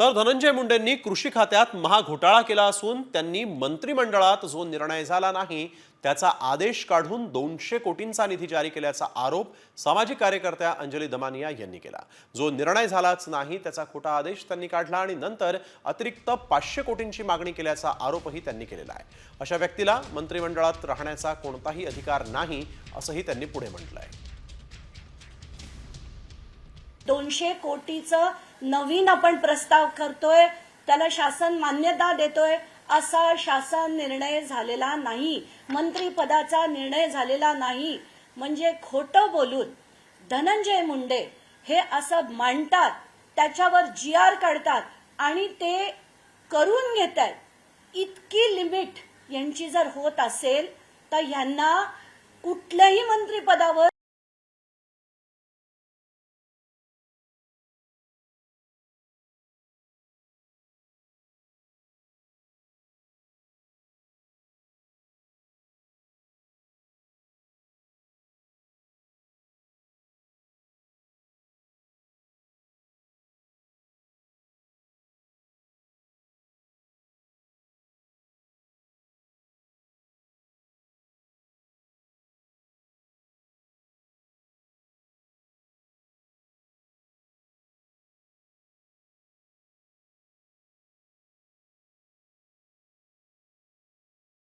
तर धनंजय मुंडेंनी कृषी खात्यात महाघोटाळा केला असून त्यांनी मंत्रिमंडळात जो निर्णय झाला नाही त्याचा आदेश काढून दोनशे कोटींचा निधी जारी केल्याचा आरोप सामाजिक कार्यकर्त्या अंजली दमानिया यांनी केला. जो निर्णय झालाच नाही त्याचा खोटा आदेश त्यांनी काढला आणि नंतर अतिरिक्त पाचशे कोटींची मागणी केल्याचा आरोपही त्यांनी केलेला आहे. अशा व्यक्तीला मंत्रिमंडळात राहण्याचा कोणताही अधिकार नाही असंही त्यांनी पुढे म्हटलं आहे दोनशे कोटीचं नवीन आपण प्रस्ताव करतोय त्याला शासन मान्यता देतोय असा शासन निर्णय झालेला नाही. मंत्रिपदाचा निर्णय झालेला नाही. म्हणजे खोटं बोलून धनंजय मुंडे हे असं मांडतात त्याच्यावर जी आर काढतात आणि ते करून घेत आहेत इतकी लिमिट यांची जर होत असेल तर यांना कुठल्याही मंत्रिपदावर